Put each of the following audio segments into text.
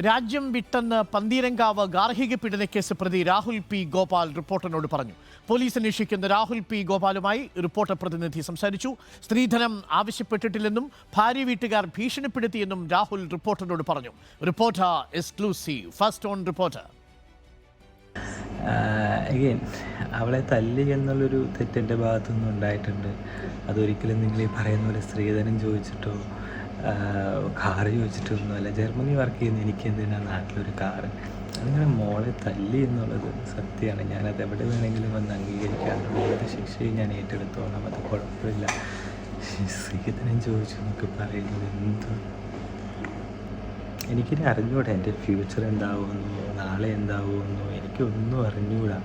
രാജ്യം വിട്ടെന്ന് പന്തീരങ്കാവ് ഗാർഹിക പീഡനക്കേസ് പ്രതി രാഹുൽ പി ഗോപാൽ റിപ്പോർട്ടറിനോട് പറഞ്ഞു. പോലീസ് അന്വേഷിക്കുന്ന രാഹുൽ പി ഗോപാലുമായി റിപ്പോർട്ടർ പ്രതിനിധി സംസാരിച്ചു. സ്ത്രീധനം ആവശ്യപ്പെട്ടിട്ടില്ലെന്നും ഭാര്യ വീട്ടുകാർ ഭീഷണിപ്പെടുത്തിയെന്നും രാഹുൽ റിപ്പോർട്ടറിനോട് പറഞ്ഞു. Reporter exclusive. First on Reporter. അവളെ തല്ലി എന്നുള്ളൊരു തെറ്റെന്റെ ഭാഗത്തുനിന്ന് ഉണ്ടായിട്ടുണ്ട്. അതൊരിക്കലും നിങ്ങൾ ഈ പറയുന്ന പോലെ സ്ത്രീധനം ചോദിച്ചിട്ടോ കാറ് ചോദിച്ചിട്ടൊന്നുമല്ല ജർമ്മനി വർക്ക് ചെയ്യുന്ന എനിക്ക് എന്തിനാണ് നാട്ടിലൊരു കാറ്? അങ്ങനെ മോളെ തല്ലി എന്നുള്ളത് സത്യമാണ്. ഞാനത് എവിടെ വേണമെങ്കിലും വന്ന് അംഗീകരിക്കാറുണ്ട് ഏത് ശിക്ഷയും ഞാൻ ഏറ്റെടുത്തോളാം. അത് കുഴപ്പമില്ല. സീതനം ചോദിച്ചു എന്നൊക്കെ പറയുന്നത് എന്ത്? എനിക്കിനി അറിഞ്ഞൂടാ എന്റെ ഫ്യൂച്ചർ എന്താവുമെന്നു നാളെ എന്താവുമെന്നു. എനിക്കൊന്നും അറിഞ്ഞൂടാ.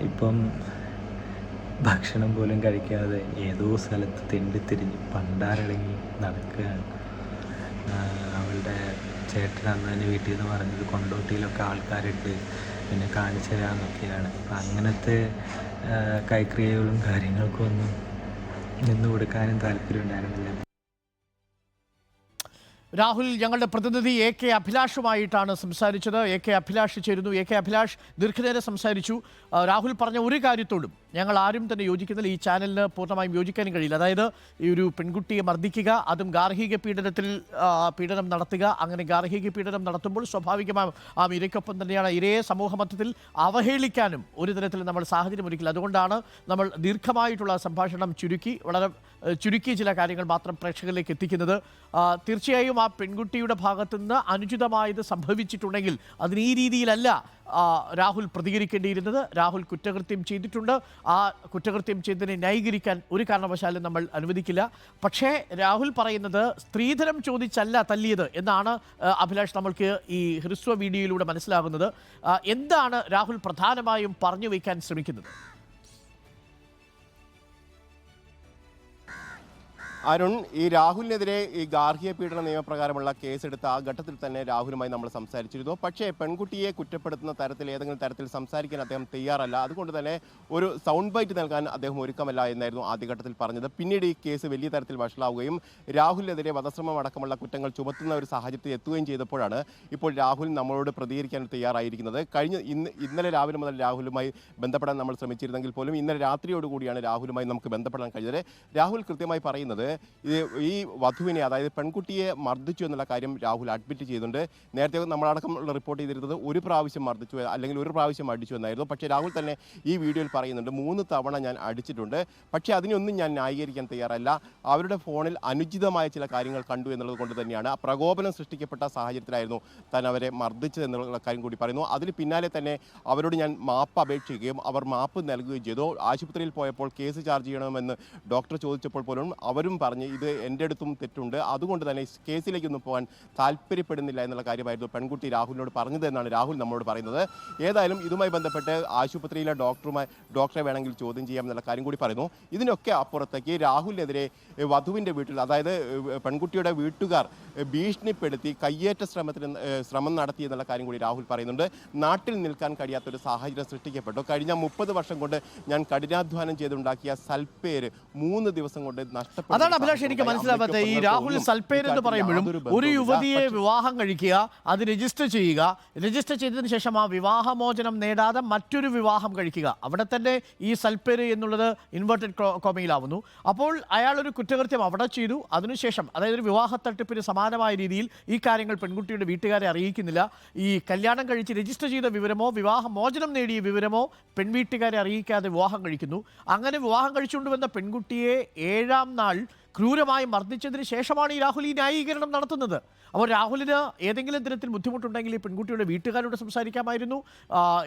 ഇപ്പം ഭക്ഷണം പോലും കഴിക്കാതെ ഏതോ സ്ഥലത്ത് തെണ്ടിത്തിരിഞ്ഞ് പണ്ടാരടങ്ങി നടക്കുകയാണ്. അവളുടെ ചേട്ടൻ അന്ന് തന്നെ വീട്ടിൽ നിന്ന് പറഞ്ഞത് കൊണ്ടോട്ടിയിലൊക്കെ ആൾക്കാരിട്ട് പിന്നെ കാണിച്ചു തരാമെന്നൊക്കെയാണ് അപ്പം അങ്ങനത്തെ കൈക്രിയകളും കാര്യങ്ങൾക്കൊന്നും നിന്ന് കൊടുക്കാനും താല്പര്യം ഉണ്ടായിരുന്നില്ല രാഹുൽ ഞങ്ങളുടെ പ്രതിനിധി എ കെ അഭിലാഷുമായിട്ടാണ് സംസാരിച്ചത്. എ കെ അഭിലാഷ് ചേരുന്നു. എ കെ അഭിലാഷ് ദീർഘനേരം സംസാരിച്ചു. രാഹുൽ പറഞ്ഞ ഒരു കാര്യത്തോടും ഞങ്ങൾ ആരും തന്നെ യോജിക്കുന്നില്ല. ഈ ചാനലിന് പൂർണമായും യോജിക്കാനും കഴിയില്ല. അതായത് ഈ ഒരു പെൺകുട്ടിയെ മർദ്ദിക്കുക അതും ഗാർഹിക പീഡനത്തിൽ പീഡനം നടത്തുക അങ്ങനെ ഗാർഹിക പീഡനം നടത്തുമ്പോൾ സ്വാഭാവികമായും ആ ഇരയ്ക്കൊപ്പം തന്നെയാണ് ഇരയെ സമൂഹ മധ്യത്തിൽ അവഹേളിക്കാനും ഒരു തരത്തിൽ നമ്മൾ സാഹചര്യം ഒരുക്കില്ല. അതുകൊണ്ടാണ് നമ്മൾ ദീർഘമായിട്ടുള്ള സംഭാഷണം ചുരുക്കി വളരെ ചുരുക്കി ചില കാര്യങ്ങൾ മാത്രം പ്രേക്ഷകരിലേക്ക് എത്തിക്കുന്നത്. തീർച്ചയായും ആ പെൺകുട്ടിയുടെ ഭാഗത്തുനിന്ന് അനുചിതമായത് സംഭവിച്ചിട്ടുണ്ടെങ്കിൽ അതിന് ഈ രീതിയിലല്ല രാഹുൽ പ്രതികരിക്കേണ്ടിയിരുന്നത്. രാഹുൽ കുറ്റകൃത്യം ചെയ്തിട്ടുണ്ട്. ആ കുറ്റകൃത്യം ചെയ്തതിനെ ന്യായീകരിക്കാൻ ഒരു കാരണവശാലും നമ്മൾ അനുവദിക്കില്ല. പക്ഷേ രാഹുൽ പറയുന്നത് സ്ത്രീധനം ചോദിച്ചല്ല തല്ലിയത് എന്നാണ് അഭിലാഷ് നമ്മൾക്ക് ഈ ഹ്രസ്വ വീഡിയോയിലൂടെ മനസ്സിലാകുന്നത്. എന്താണ് രാഹുൽ പ്രധാനമായും പറഞ്ഞു വയ്ക്കാൻ ശ്രമിക്കുന്നത്? അരുൺ ഈ രാഹുലിനെതിരെ ഈ ഗാർഹിക പീഡന നിയമപ്രകാരമുള്ള കേസെടുത്ത ആ ഘട്ടത്തിൽ തന്നെ രാഹുലുമായി നമ്മൾ സംസാരിച്ചിരുന്നു. പക്ഷേ പെൺകുട്ടിയെ കുറ്റപ്പെടുത്തുന്ന തരത്തിൽ ഏതെങ്കിലും തരത്തിൽ സംസാരിക്കാൻ അദ്ദേഹം തയ്യാറല്ല. അതുകൊണ്ട് തന്നെ ഒരു സൗണ്ട് ബൈറ്റ് നൽകാൻ അദ്ദേഹം ഒരുക്കമല്ല എന്നായിരുന്നു ആദ്യഘട്ടത്തിൽ പറഞ്ഞത്. പിന്നീട് ഈ കേസ് വലിയ തരത്തിൽ വഷളാവുകയും രാഹുലിനെതിരെ വധശ്രമം അടക്കമുള്ള കുറ്റങ്ങൾ ചുമത്തുന്ന ഒരു സാഹചര്യത്തിൽ എത്തുകയും ചെയ്തപ്പോഴാണ് ഇപ്പോൾ രാഹുൽ നമ്മളോട് പ്രതികരിക്കാൻ തയ്യാറായിരിക്കുന്നത്. കഴിഞ്ഞ ഇന്ന് ഇന്നലെ രാവിലെ മുതൽ രാഹുലുമായി ബന്ധപ്പെടാൻ നമ്മൾ ശ്രമിച്ചിരുന്നെങ്കിൽ പോലും ഇന്നലെ രാത്രിയോടുകൂടിയാണ് രാഹുലുമായി നമുക്ക് ബന്ധപ്പെടാൻ കഴിഞ്ഞത്. രാഹുൽ കൃത്യമായി പറയുന്നത് ഇത് ഈ വധുവിനെ അതായത് പെൺകുട്ടിയെ മർദ്ദിച്ചു എന്നുള്ള കാര്യം രാഹുൽ അഡ്മിറ്റ് ചെയ്തിട്ടുണ്ട്. നേരത്തെ നമ്മളടക്കമുള്ള റിപ്പോർട്ട് ചെയ്തിരുന്നത് ഒരു പ്രാവശ്യം മർദ്ദിച്ചു അല്ലെങ്കിൽ ഒരു പ്രാവശ്യം അടിച്ചു എന്നായിരുന്നു. പക്ഷേ രാഹുൽ തന്നെ ഈ വീഡിയോയിൽ പറയുന്നുണ്ട് മൂന്ന് തവണ ഞാൻ അടിച്ചിട്ടുണ്ട്. പക്ഷേ അതിനൊന്നും ഞാൻ ന്യായീകരിക്കാൻ തയ്യാറല്ല. അവരുടെ ഫോണിൽ അനുചിതമായ ചില കാര്യങ്ങൾ കണ്ടു എന്നുള്ളത് കൊണ്ട് തന്നെയാണ് പ്രകോപനം സൃഷ്ടിക്കപ്പെട്ട സാഹചര്യത്തിലായിരുന്നു താൻ അവരെ മർദ്ദിച്ചത് എന്നുള്ള കാര്യം കൂടി പറയുന്നു. അതിന് പിന്നാലെ തന്നെ അവരോട് ഞാൻ മാപ്പ് അപേക്ഷിക്കുകയും അവർ മാപ്പ് നൽകുകയും ചെയ്തു. ആശുപത്രിയിൽ പോയപ്പോൾ കേസ് ചാർജ് ചെയ്യണമെന്ന് ഡോക്ടർ ചോദിച്ചപ്പോൾ പോലും അവരും പറഞ്ഞ് ഇത് എന്റെ അടുത്തും തെറ്റുണ്ട്. അതുകൊണ്ട് തന്നെ കേസിലേക്കൊന്നും പോകാൻ താല്പര്യപ്പെടുന്നില്ല എന്നുള്ള കാര്യമായിരുന്നു പെൺകുട്ടി രാഹുലിനോട് പറഞ്ഞത് എന്നാണ് രാഹുൽ നമ്മളോട് പറയുന്നത്. ഏതായാലും ഇതുമായി ബന്ധപ്പെട്ട് ആശുപത്രിയിലെ ഡോക്ടറുമായി ഡോക്ടറെ വേണമെങ്കിൽ ചോദ്യം ചെയ്യാം എന്നുള്ള കാര്യം കൂടി പറയുന്നു. ഇതിനൊക്കെ അപ്പുറത്തേക്ക് രാഹുലിനെതിരെ വധുവിന്റെ വീട്ടിൽ അതായത് പെൺകുട്ടിയുടെ വീട്ടുകാർ ഭീഷണിപ്പെടുത്തി കയ്യേറ്റ ശ്രമത്തിന് ശ്രമം നടത്തി എന്നുള്ള കാര്യം കൂടി രാഹുൽ പറയുന്നുണ്ട്. നാട്ടിൽ നിൽക്കാൻ കഴിയാത്തൊരു സാഹചര്യം സൃഷ്ടിക്കപ്പെട്ടു. കഴിഞ്ഞ മുപ്പത് വർഷം കൊണ്ട് ഞാൻ കഠിനാധ്വാനം ചെയ്തുണ്ടാക്കിയ സൽപ്പേര് മൂന്ന് ദിവസം കൊണ്ട് നഷ്ടപ്പെട്ടു. അതാണ് അഭിലാഷ് എനിക്ക് മനസ്സിലാവാത്ത ഈ രാഹുൽ സൽപേർ എന്ന് പറയുമ്പോഴും ഒരു യുവതിയെ വിവാഹം കഴിക്കുക അത് രജിസ്റ്റർ ചെയ്യുക രജിസ്റ്റർ ചെയ്തതിന് ശേഷം ആ വിവാഹമോചനം നേടാതെ മറ്റൊരു വിവാഹം കഴിക്കുക. അവിടെ തന്നെ ഈ സൽപേർ എന്നുള്ളത് ഇൻവേർട്ടഡ് കോമയിലാവുന്നു അപ്പോൾ അയാൾ ഒരു കുറ്റകൃത്യം അവിടെ ചെയ്തു. അതിനുശേഷം അതായത് ഒരു വിവാഹ തട്ടിപ്പിന് സമാനമായ രീതിയിൽ ഈ കാര്യങ്ങൾ പെൺകുട്ടിയുടെ വീട്ടുകാരെ അറിയിക്കുന്നില്ല. ഈ കല്യാണം കഴിച്ച് രജിസ്റ്റർ ചെയ്ത വിവരമോ വിവാഹമോചനം നേടിയ വിവരമോ പെൺവീട്ടുകാരെ അറിയിക്കാതെ വിവാഹം കഴിക്കുന്നു. അങ്ങനെ വിവാഹം കഴിച്ചുകൊണ്ട് വന്ന പെൺകുട്ടിയെ ഏഴാം നാൾ ക്രൂരമായി മർദ്ദിച്ചതിന് ശേഷമാണ് ഈ രാഹുൽ ഈ ന്യായീകരണം നടത്തുന്നത്. അപ്പോൾ രാഹുലിന് ഏതെങ്കിലും തരത്തിൽ ബുദ്ധിമുട്ടുണ്ടെങ്കിൽ ഈ പെൺകുട്ടിയുടെ വീട്ടുകാരോട് സംസാരിക്കാമായിരുന്നു.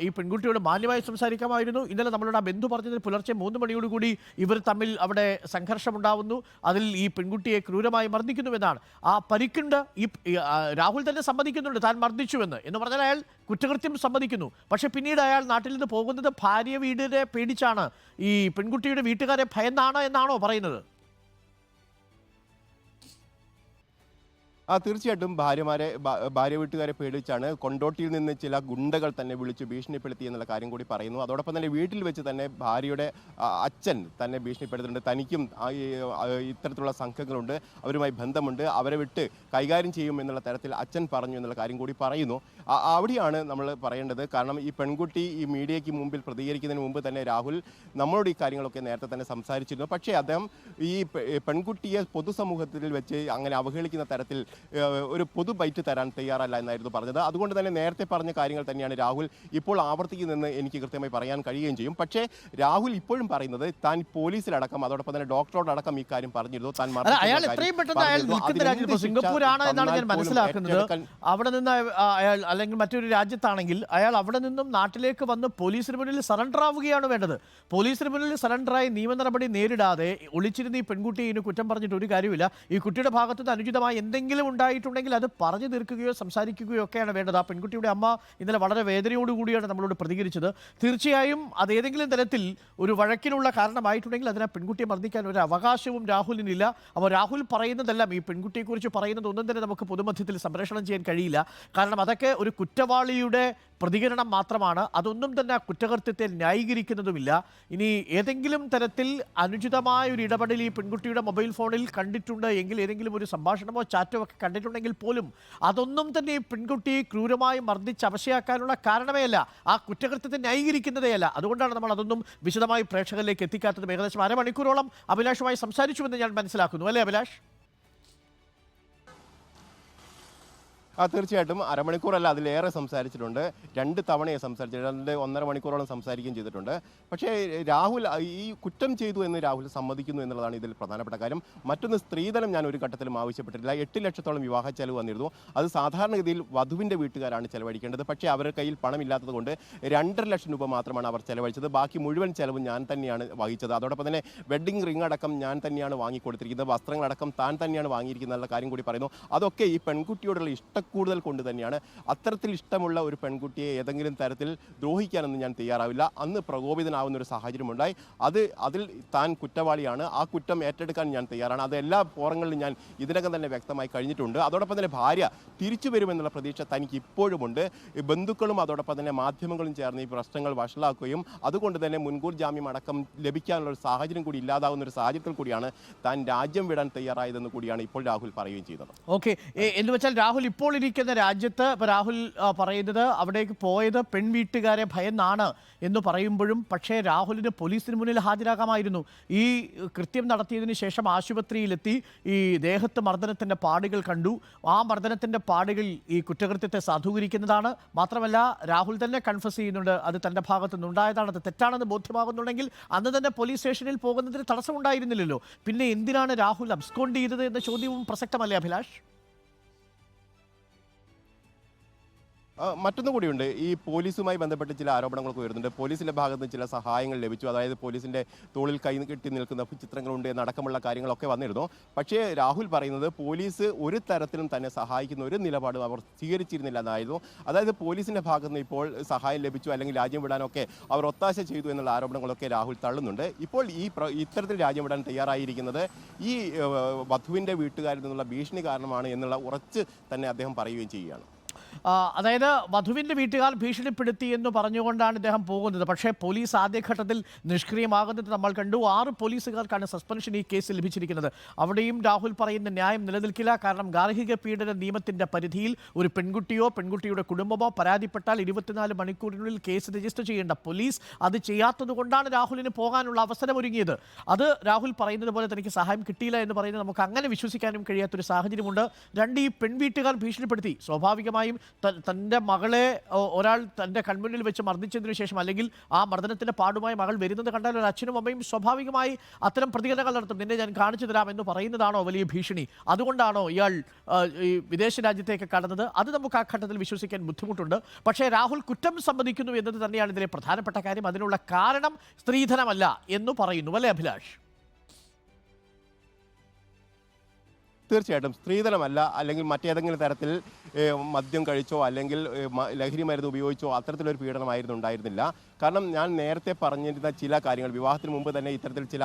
ഈ പെൺകുട്ടിയോട് മാന്യമായി സംസാരിക്കാമായിരുന്നു. ഇന്നലെ നമ്മളുടെ ആ ബന്ധു പറഞ്ഞതിൽ പുലർച്ചെ മൂന്ന് മണിയോടുകൂടി ഇവർ തമ്മിൽ അവിടെ സംഘർഷമുണ്ടാവുന്നു. അതിൽ ഈ പെൺകുട്ടിയെ ക്രൂരമായി മർദ്ദിക്കുന്നുവെന്നാണ്. ആ പരിക്കുണ്ട് ഈ രാഹുൽ തന്നെ സമ്മതിക്കുന്നുണ്ട്. താൻ മർദ്ദിച്ചുവെന്ന്. എന്ന് പറഞ്ഞാൽ അയാൾ കുറ്റകൃത്യം സമ്മതിക്കുന്നു. പക്ഷെ പിന്നീട് അയാൾ നാട്ടിൽ നിന്ന് പോകുന്നത് ഭാര്യ വീടിനെ പേടിച്ചാണ്. ഈ പെൺകുട്ടിയുടെ വീട്ടുകാരെ ഭയന്നാണ് എന്നാണോ പറയുന്നത്. ആ തീർച്ചയായിട്ടും ഭാര്യമാരെ ഭാര്യ വീട്ടുകാരെ പേടിച്ചാണ് കൊണ്ടോട്ടിയിൽ നിന്ന് ചില ഗുണ്ടകൾ തന്നെ വിളിച്ച് ഭീഷണിപ്പെടുത്തി എന്നുള്ള കാര്യം കൂടി പറയുന്നു. അതോടൊപ്പം തന്നെ വീട്ടിൽ വെച്ച് തന്നെ ഭാര്യയുടെ അച്ഛൻ തന്നെ ഭീഷണിപ്പെടുത്തുന്നുണ്ട്. തനിക്കും ഇത്തരത്തിലുള്ള സംഘങ്ങളുണ്ട്. അവരുമായി ബന്ധമുണ്ട്. അവരെ വിട്ട് കൈകാര്യം ചെയ്യും എന്നുള്ള തരത്തിൽ അച്ഛൻ പറഞ്ഞു എന്നുള്ള കാര്യം കൂടി പറയുന്നു. അവിടെയാണ് നമ്മൾ പറയേണ്ടത്. കാരണം ഈ പെൺകുട്ടി ഈ മീഡിയയ്ക്ക് മുമ്പിൽ പ്രതികരിക്കുന്നതിന് മുമ്പ് തന്നെ രാഹുൽ നമ്മളോട് ഈ കാര്യങ്ങളൊക്കെ നേരത്തെ തന്നെ സംസാരിച്ചിരുന്നു. പക്ഷേ അദ്ദേഹം ഈ പെൺകുട്ടിയെ പൊതുസമൂഹത്തിൽ വെച്ച് അങ്ങനെ അവഹേളിക്കുന്ന തരത്തിൽ ഒരു പൊതു ബൈറ്റ് തരാൻ തയ്യാറല്ല എന്നായിരുന്നു പറഞ്ഞത്. അതുകൊണ്ട് തന്നെ നേരത്തെ പറഞ്ഞ കാര്യങ്ങൾ തന്നെയാണ് രാഹുൽ ഇപ്പോൾ ആവർത്തിക്കുന്നതെന്ന് എനിക്ക് കൃത്യമായി പറയാൻ കഴിയുകയും ചെയ്യും. പക്ഷേ രാഹുൽ ഇപ്പോഴും പറയുന്നത് താൻ പോലീസിലടക്കം അതോടൊപ്പം തന്നെ ഡോക്ടറോടക്കം ഈ കാര്യം പറഞ്ഞിരുന്നു. താൻ അയാൾ കാര്യം എത്രയും പെട്ടെന്ന് അയാൾ. നിൽക്കുന്ന സിംഗപ്പൂരാണ് എന്നാണ് ഞാൻ മനസ്സിലാക്കുന്നത്. അവിടെ നിന്ന് അയാൾ അല്ലെങ്കിൽ മറ്റൊരു രാജ്യത്താണെങ്കിൽ അയാൾ അവിടെ നിന്നും നാട്ടിലേക്ക് വന്ന് പോലീസിന് മുന്നിൽ സറണ്ടർ ആവുകയാണ് വേണ്ടത്. പോലീസിന് മുന്നിൽ സറണ്ടറായി നിയമ നടപടി നേരിടാതെ ഒളിച്ചിരുന്ന് ഈ പെൺകുട്ടിയെ കുറ്റം പറഞ്ഞിട്ട് ഒരു കാര്യമില്ല ഈ കുട്ടിയുടെ ഭാഗത്തുനിന്ന് അനുചിതമായി എന്തെങ്കിലും ഉണ്ടായിട്ടുണ്ടെങ്കിൽ അത് പറഞ്ഞു തീർക്കുകയോ സംസാരിക്കുകയോ ഒക്കെയാണ് വേണ്ടത്. ആ പെൺകുട്ടിയുടെ അമ്മ ഇന്നലെ വളരെ വേദനയോടുകൂടിയാണ് നമ്മളോട് പ്രതികരിച്ചത്. തീർച്ചയായും അത് ഏതെങ്കിലും തരത്തിൽ ഒരു വഴക്കിനുള്ള കാരണമായിട്ടുണ്ടെങ്കിൽ അതിനെ പെൺകുട്ടിയെ മർദ്ദിക്കാൻ ഒരു അവകാശവും രാഹുലിനില്ല. അപ്പോൾ രാഹുൽ പറയുന്നതെല്ലാം ഈ പെൺകുട്ടിയെക്കുറിച്ച് പറയുന്നത് ഒന്നും തന്നെ നമുക്ക് പൊതുമധ്യത്തിൽ സംപ്രേഷണം ചെയ്യാൻ കഴിയില്ല. കാരണം അതൊക്കെ ഒരു കുറ്റവാളിയുടെ പ്രതികരണം മാത്രമാണ്. അതൊന്നും തന്നെ കുറ്റകൃത്യത്തെ ന്യായീകരിക്കുന്നതുമില്ല. ഇനി ഏതെങ്കിലും തരത്തിൽ അനുചിതമായ ഒരു ഇടപെടൽ ഈ പെൺകുട്ടിയുടെ മൊബൈൽ ഫോണിൽ കണ്ടിട്ടുണ്ട്. എങ്കിൽ ഏതെങ്കിലും ഒരു സംഭാഷണമോ ചാറ്റോ ഒക്കെ കണ്ടിട്ടുണ്ടെങ്കിൽ പോലും അതൊന്നും തന്നെ ഈ പെൺകുട്ടിയെ ക്രൂരമായി മർദ്ദിച്ച് അവശയാക്കാനുള്ള കാരണമേ അല്ല ആ കുറ്റകൃത്യത്തെ ന്യായീകരിക്കുന്നതേ അല്ല അതുകൊണ്ടാണ് നമ്മൾ അതൊന്നും വിശദമായി പ്രേക്ഷകരിലേക്ക് എത്തിക്കാത്തതും. ഏകദേശം അരമണിക്കൂറോളം അഭിലാഷുമായി സംസാരിച്ചുവെന്ന് ഞാൻ മനസ്സിലാക്കുന്നു. അല്ലേ അഭിലാഷ്? ആ തീർച്ചയായിട്ടും അരമണിക്കൂറല്ല അതിലേറെ സംസാരിച്ചിട്ടുണ്ട്. രണ്ട് തവണയെ സംസാരിച്ചു രണ്ട് ഒന്നര മണിക്കൂറോളം സംസാരിക്കുകയും ചെയ്തിട്ടുണ്ട്. പക്ഷേ രാഹുൽ ഈ കുറ്റം ചെയ്തു എന്ന് രാഹുൽ സമ്മതിക്കുന്നു എന്നുള്ളതാണ് ഇതിൽ പ്രധാനപ്പെട്ട കാര്യം. മറ്റൊന്ന് സ്ത്രീധനം ഞാൻ ഒരു ഘട്ടത്തിലും ആവശ്യപ്പെട്ടിട്ടില്ല. എട്ട് ലക്ഷത്തോളം വിവാഹ ചെലവ് വന്നിരുന്നു. അത് സാധാരണഗതിയിൽ വധുവിന്റെ വീട്ടുകാരാണ് ചെലവഴിക്കേണ്ടത്. പക്ഷേ അവരുടെ കയ്യിൽ പണമില്ലാത്തത് കൊണ്ട് രണ്ടര ലക്ഷം രൂപ മാത്രമാണ് അവർ ചെലവഴിച്ചത്. ബാക്കി മുഴുവൻ ചെലവും ഞാൻ തന്നെയാണ് വഹിച്ചത്. അതോടൊപ്പം തന്നെ വെഡ്ഡിംഗ് റിംഗ് അടക്കം ഞാൻ തന്നെയാണ് വാങ്ങിക്കൊടുത്തിരിക്കുന്നത്. വസ്ത്രങ്ങളടക്കം താൻ തന്നെയാണ് വാങ്ങിയിരിക്കുന്നത് എന്നുള്ള കാര്യം കൂടി പറയുന്നു. അതൊക്കെ ഈ പെൺകുട്ടിയോടുള്ള ഇഷ്ടക്കൂടുതൽ കൊണ്ട് തന്നെയാണ്. അത്തരത്തിൽ ഇഷ്ടമുള്ള ഒരു പെൺകുട്ടിയെ ഏതെങ്കിലും തരത്തിൽ ദ്രോഹിക്കാനൊന്നും ഞാൻ തയ്യാറാവില്ല. അന്ന് പ്രകോപിതനാവുന്ന ഒരു സാഹചര്യമുണ്ടായി. അത് അതിൽ താൻ കുറ്റവാളിയാണ്. ആ കുറ്റം ഏറ്റെടുക്കാൻ ഞാൻ തയ്യാറാണ്. അത് എല്ലാ ഫോറങ്ങളിലും ഞാൻ ഇതിനകം തന്നെ വ്യക്തമായി കഴിഞ്ഞിട്ടുണ്ട്. അതോടൊപ്പം തന്നെ ഭാര്യ തിരിച്ചു വരുമെന്നുള്ള പ്രതീക്ഷ തനിക്ക് ഇപ്പോഴുമുണ്ട് ബന്ധുക്കളും അതോടൊപ്പം തന്നെ മാധ്യമങ്ങളും ചേർന്ന് ഈ പ്രശ്നങ്ങൾ വഷളാക്കുകയും അതുകൊണ്ട് തന്നെ മുൻകൂർ ജാമ്യം അടക്കം ലഭിക്കാനുള്ള ഒരു സാഹചര്യം കൂടി ഇല്ലാതാവുന്ന ഒരു സാഹചര്യത്തിൽ കൂടിയാണ് താൻ രാജ്യം വിടാൻ തയ്യാറായതെന്ന് കൂടിയാണ് ഇപ്പോൾ രാഹുൽ പറയുകയും ചെയ്തത്. ഓക്കെ. എന്ന് വെച്ചാൽ രാഹുൽ ഇപ്പോൾ ഇരിക്കുന്ന രാജ്യത്ത് ഇപ്പോൾ രാഹുൽ പറയുന്നത് അവിടേക്ക് പോയത് പെൺവീട്ടുകാരെ ഭയന്നാണ് എന്ന് പറയുമ്പോഴും പക്ഷേ രാഹുലിന് പോലീസിന് മുന്നിൽ ഹാജരാകാമായിരുന്നു. ഈ കൃത്യം നടത്തിയതിന് ശേഷം ആശുപത്രിയിലെത്തി ഈ ദേഹത്ത് മർദ്ദനത്തിന്റെ പാടുകൾ കണ്ടു. ആ മർദ്ദനത്തിന്റെ പാടുകൾ ഈ കുറ്റകൃത്യത്തെ സാധൂകരിക്കുന്നതാണ്. മാത്രമല്ല രാഹുൽ തന്നെ കൺഫസ് ചെയ്യുന്നുണ്ട്. അത് തന്റെ ഭാഗത്തു നിന്നുണ്ടായതാണ്. അത് തെറ്റാണെന്ന് ബോധ്യമാകുന്നുണ്ടെങ്കിൽ അന്ന് തന്നെ പോലീസ് സ്റ്റേഷനിൽ പോകുന്നതിന് തടസ്സമുണ്ടായിരുന്നില്ലല്ലോ. പിന്നെ എന്തിനാണ് രാഹുൽ അബ്സ്കോണ്ട് ചെയ്തത് എന്ന ചോദ്യവും പ്രസക്തമല്ലേ അഭിലാഷ്? മറ്റൊന്നു കൂടിയുണ്ട്. ഈ പോലീസുമായി ബന്ധപ്പെട്ട് ചില ആരോപണങ്ങളൊക്കെ ഉയരുന്നുണ്ട് പോലീസിന്റെ ഭാഗത്ത് ചില സഹായങ്ങൾ ലഭിച്ചു. അതായത് പോലീസിന്റെ തോളിൽ കൈ കെട്ടി നിൽക്കുന്ന ചിത്രങ്ങളുണ്ട് എന്നടക്കമുള്ള കാര്യങ്ങളൊക്കെ വന്നിരുന്നു. പക്ഷേ രാഹുൽ പറയുന്നത് പോലീസ് ഒരു തരത്തിലും തന്നെ സഹായിക്കുന്ന ഒരു നിലപാടും അവർ സ്വീകരിച്ചിരുന്നില്ല എന്നായിരുന്നു. അതായത് പോലീസിന്റെ ഭാഗത്ത് ഇപ്പോൾ സഹായം ലഭിച്ചു അല്ലെങ്കിൽ രാജ്യം വിടാനൊക്കെ അവർ ഒത്താശ ചെയ്തു എന്നുള്ള ആരോപണങ്ങളൊക്കെ രാഹുൽ തള്ളുന്നുണ്ട്. ഇപ്പോൾ ഈ ഇത്തരത്തിൽ രാജ്യം വിടാൻ തയ്യാറായിരിക്കുന്നത് ഈ വധുവിന്റെ വീട്ടുകാരിൽ നിന്നുള്ള ഭീഷണി കാരണമാണ് എന്നുള്ള ഉറച്ച് തന്നെ അദ്ദേഹം പറയുകയും ചെയ്യുകയാണ്. അതായത് വധുവിന്റെ വീട്ടുകാർ ഭീഷണിപ്പെടുത്തി എന്ന് പറഞ്ഞുകൊണ്ടാണ് ഇദ്ദേഹം പോകുന്നത്. പക്ഷേ പോലീസ് ആദ്യഘട്ടത്തിൽ നിഷ്ക്രിയമാകുന്നത് നമ്മൾ കണ്ടു. ആറ് പോലീസുകാർക്കാണ് സസ്പെൻഷൻ ഈ കേസിൽ ലഭിച്ചിരിക്കുന്നത്. അവിടെയും രാഹുൽ പറയുന്ന ന്യായം നിലനിൽക്കില്ല. കാരണം ഗാർഹിക പീഡന നിയമത്തിന്റെ പരിധിയിൽ ഒരു പെൺകുട്ടിയോ പെൺകുട്ടിയുടെ കുടുംബമോ പരാതിപ്പെട്ടാൽ ഇരുപത്തിനാല് മണിക്കൂറിനുള്ളിൽ കേസ് രജിസ്റ്റർ ചെയ്യേണ്ട പോലീസ് അത് ചെയ്യാത്തത് കൊണ്ടാണ് രാഹുലിന് പോകാനുള്ള അവസരം ഒരുങ്ങിയത്. അത് രാഹുൽ പറയുന്നത് പോലെ തനിക്ക് സഹായം കിട്ടിയില്ല എന്ന് പറയുന്നത് നമുക്ക് അങ്ങനെ വിശ്വസിക്കാനും കഴിയാത്തൊരു സാഹചര്യമുണ്ട്. രണ്ട് ഈ പെൺവീട്ടുകാർ ഭീഷണിപ്പെടുത്തി. സ്വാഭാവികമായും തന്റെ മകളെ ഒരാൾ തന്റെ കൺമുന്നിൽ വെച്ച് മർദ്ദിച്ചതിനു ശേഷം അല്ലെങ്കിൽ ആ മർദ്ദനത്തിന്റെ പാടുമായി മകൾ വരുന്നത് കണ്ടാൽ ഒരു അച്ഛനും അമ്മയും സ്വാഭാവികമായി അത്തരം പ്രതികരണങ്ങൾ നടത്തും. നിന്നെ ഞാൻ കാണിച്ചു തരാം എന്ന് പറയുന്നതാണോ വലിയ ഭീഷണി? അതുകൊണ്ടാണോ ഇയാൾ ഈ വിദേശ രാജ്യത്തേക്ക് കടന്നത്? അത് നമുക്ക് ആ ഘട്ടത്തിൽ വിശ്വസിക്കാൻ ബുദ്ധിമുട്ടുണ്ട്. പക്ഷേ രാഹുൽ കുറ്റം സമ്മതിക്കുന്നു എന്നത് തന്നെയാണ് ഇതിലെ പ്രധാനപ്പെട്ട കാര്യം. അതിനുള്ള കാരണം സ്ത്രീധനമല്ല എന്ന് പറയുന്നു. അല്ലേ അഭിലാഷ്? തീർച്ചയായിട്ടും സ്ത്രീധനമല്ല അല്ലെങ്കിൽ മറ്റേതെങ്കിലും തരത്തിൽ മദ്യം കഴിച്ചോ അല്ലെങ്കിൽ ലഹരി മരുന്ന് ഉപയോഗിച്ചോ അത്തരത്തിലൊരു പീഡനമായിരുന്നു ഉണ്ടായിരുന്നില്ല. കാരണം ഞാൻ നേരത്തെ പറഞ്ഞിരുന്ന ചില കാര്യങ്ങൾ വിവാഹത്തിന് മുമ്പ് തന്നെ ഇത്തരത്തിൽ ചില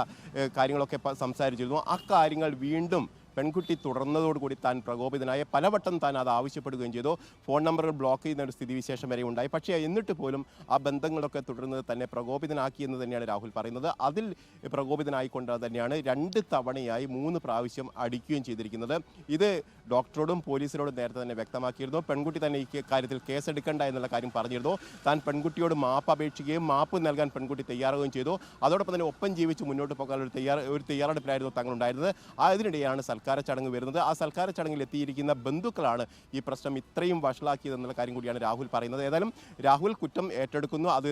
കാര്യങ്ങളൊക്കെ സംസാരിച്ചിരുന്നു. ആ കാര്യങ്ങൾ വീണ്ടും പെൺകുട്ടി തുടർന്നതോടുകൂടി താൻ പ്രകോപിതനായ. പലവട്ടം താൻ അത് ആവശ്യപ്പെടുകയും ചെയ്തു. ഫോൺ നമ്പറുകൾ ബ്ലോക്ക് ചെയ്യുന്ന ഒരു സ്ഥിതിവിശേഷം വരെ ഉണ്ടായി. പക്ഷേ എന്നിട്ട് പോലും ആ ബന്ധങ്ങളൊക്കെ തുടരുന്നത് തന്നെ പ്രകോപിതനാക്കി എന്ന് തന്നെയാണ് രാഹുൽ പറയുന്നത്. അതിൽ പ്രകോപിതനായിക്കൊണ്ട് തന്നെയാണ് രണ്ട് തവണയായി മൂന്ന് പ്രാവശ്യം അടിക്കുകയും ചെയ്തിരിക്കുന്നത്. ഇത് ഡോക്ടറോടും പോലീസിനോടും നേരത്തെ തന്നെ വ്യക്തമാക്കിയിരുന്നു. പെൺകുട്ടി തന്നെ ഈ കാര്യത്തിൽ കേസെടുക്കേണ്ട എന്നുള്ള കാര്യം പറഞ്ഞിരുന്നു. താൻ പെൺകുട്ടിയോട് മാപ്പ് അപേക്ഷിക്കുകയും മാപ്പ് നൽകാൻ പെൺകുട്ടി തയ്യാറാവുകയും ചെയ്തു. അതോടൊപ്പം തന്നെ ഒപ്പം ജീവിച്ച് മുന്നോട്ട് പോകാൻ ഒരു തയ്യാർ ഒരു തയ്യാറെടുപ്പിലായിരുന്നു തങ്ങളുണ്ടായിരുന്നത്. അതിനിടെയാണ് സൽക്കാര ചടങ്ങ് വരുന്നത്. ആ സൽക്കാര ചടങ്ങിൽ എത്തിയിരിക്കുന്ന ബന്ധുക്കളാണ് ഈ പ്രശ്നം ഇത്രയും വഷളാക്കിയതെന്നുള്ള കാര്യം കൂടിയാണ് രാഹുൽ പറയുന്നത്. ഏതായാലും രാഹുൽ കുറ്റം ഏറ്റെടുക്കുന്നു. അത്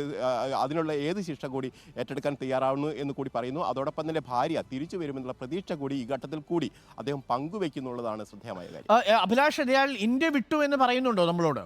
അതിനുള്ള ഏത് ശിക്ഷ കൂടി ഏറ്റെടുക്കാൻ തയ്യാറാവുന്നു എന്ന് കൂടി പറയുന്നു. അതോടൊപ്പം തന്നെ ഭാര്യ തിരിച്ചു വരുമെന്നുള്ള പ്രതീക്ഷ കൂടി ഈ ഘട്ടത്തിൽ കൂടി അദ്ദേഹം പങ്കുവെക്കുന്നുള്ളതാണ് ശ്രദ്ധേയമായ കാര്യം. അഭിലാഷ് ഇന്ത്യ വിട്ടു എന്ന് പറയുന്നുണ്ടോ നമ്മളോട്?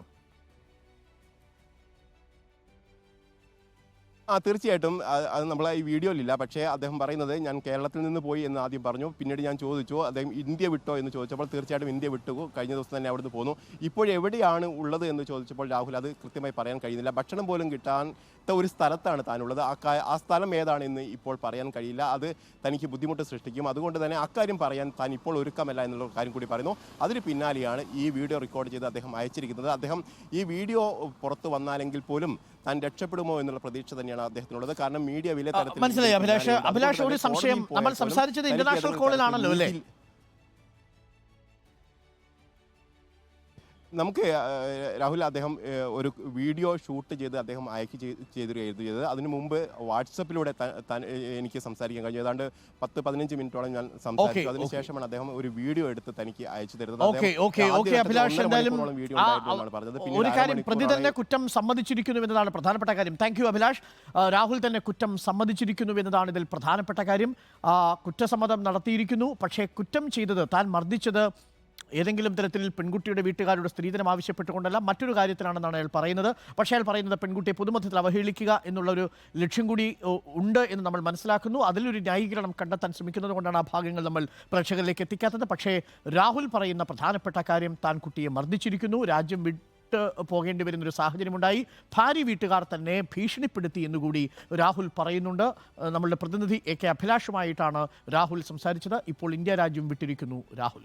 ആ തീർച്ചയായിട്ടും. അത് നമ്മളെ ഈ വീഡിയോയിലില്ല. പക്ഷേ അദ്ദേഹം പറയുന്നത് ഞാൻ കേരളത്തിൽ നിന്ന് പോയി എന്ന് ആദ്യം പറഞ്ഞു. പിന്നീട് ഞാൻ ചോദിച്ചു അദ്ദേഹം ഇന്ത്യ വിട്ടോ എന്ന് ചോദിച്ചപ്പോൾ തീർച്ചയായിട്ടും ഇന്ത്യ വിട്ടു. കഴിഞ്ഞ ദിവസം തന്നെ അവിടുന്ന് പോന്നു. ഇപ്പോഴെവിടെയാണ് ഉള്ളത് എന്ന് ചോദിച്ചപ്പോൾ രാഹുൽ അത് കൃത്യമായി പറയാൻ കഴിയുന്നില്ല. ഭക്ഷണം പോലും കിട്ടാൻ ഒരു സ്ഥലത്താണ് താനുള്ളത്. ആ ആ സ്ഥലം ഏതാണെന്ന് ഇപ്പോൾ പറയാൻ കഴിയില്ല. അത് തനിക്ക് ബുദ്ധിമുട്ട് സൃഷ്ടിക്കും. അതുകൊണ്ട് തന്നെ അക്കാര്യം പറയാൻ താൻ ഇപ്പോൾ ഒരുക്കമല്ല എന്നുള്ള കാര്യം കൂടി പറയുന്നു. അതിന് പിന്നാലെയാണ് ഈ വീഡിയോ റെക്കോർഡ് ചെയ്ത് അദ്ദേഹം അയച്ചിരിക്കുന്നത്. അദ്ദേഹം ഈ വീഡിയോ പുറത്ത് വന്നാലെങ്കിൽ പോലും താൻ രക്ഷപ്പെടുമോ എന്നുള്ള പ്രതീക്ഷ തന്നെയാണ് അദ്ദേഹത്തിനുള്ളത്. കാരണം മീഡിയ വില മനസ്സിലായി. അഭിലാഷ് അഭിലാഷ് ഒരു സംശയം നമ്മൾ സംസാരിച്ചത് ഇന്റർനാഷണൽ കോളിലാണല്ലോ അല്ലേ? നമുക്ക് രാഹുൽ അദ്ദേഹം ഒരു വീഡിയോ ഷൂട്ട് ചെയ്ത് അദ്ദേഹം അയക്കി ചെയ്തിരുന്നു ചെയ്തത് അതിനു മുമ്പ് വാട്സപ്പിലൂടെ എനിക്ക് സംസാരിക്കാൻ കഴിഞ്ഞു. ഏതാണ്ട് പത്ത് പതിനഞ്ച് മിനിറ്റോളം ഞാൻ സംസാരിച്ചു. അതിനുശേഷമാണ് അദ്ദേഹം ഒരു വീഡിയോ എടുത്ത് തനിക്ക് അയച്ചു തരുന്നത്. പ്രതി തന്നെ കുറ്റം സമ്മതിച്ചിരിക്കുന്നു എന്നതാണ് പ്രധാനപ്പെട്ട കാര്യം. Thank you Abhilash. രാഹുൽ തന്നെ കുറ്റം സമ്മതിച്ചിരിക്കുന്നു എന്നതാണ് ഇതിൽ പ്രധാനപ്പെട്ട കാര്യം. കുറ്റസമ്മതം നടത്തിയിരിക്കുന്നു. പക്ഷേ കുറ്റം ചെയ്തത് താൻ മർദ്ദിച്ചത് ഏതെങ്കിലും തരത്തിൽ പെൺകുട്ടിയുടെ വീട്ടുകാരുടെ സ്ത്രീധനം ആവശ്യപ്പെട്ടുകൊണ്ടല്ല മറ്റൊരു കാര്യത്തിലാണെന്നാണ് അയാൾ പറയുന്നത്. പക്ഷേ അയാൾ പറയുന്നത് പെൺകുട്ടിയെ പൊതുമധ്യത്തിൽ അവഹേളിക്കുക എന്നുള്ള ഒരു ലക്ഷ്യം കൂടി ഉണ്ട് എന്ന് നമ്മൾ മനസ്സിലാക്കുന്നു. അതിലൊരു ന്യായീകരണം കണ്ടെത്താൻ ശ്രമിക്കുന്നത് കൊണ്ടാണ് ആ ഭാഗങ്ങൾ നമ്മൾ പ്രേക്ഷകരിലേക്ക് എത്തിക്കാത്തത്. പക്ഷേ രാഹുൽ പറയുന്ന പ്രധാനപ്പെട്ട കാര്യം താൻ കുട്ടിയെ മർദ്ദിച്ചിരിക്കുന്നു. രാജ്യം വിട്ട് പോകേണ്ടി വരുന്നൊരു സാഹചര്യമുണ്ടായി. ഭാര്യ വീട്ടുകാർ തന്നെ ഭീഷണിപ്പെടുത്തി എന്നുകൂടി രാഹുൽ പറയുന്നുണ്ട്. നമ്മളുടെ പ്രതിനിധി എ കെ അഭിലാഷുമായിട്ടാണ് രാഹുൽ സംസാരിച്ചത്. ഇപ്പോൾ ഇന്ത്യ രാജ്യം വിട്ടിരിക്കുന്നു രാഹുൽ.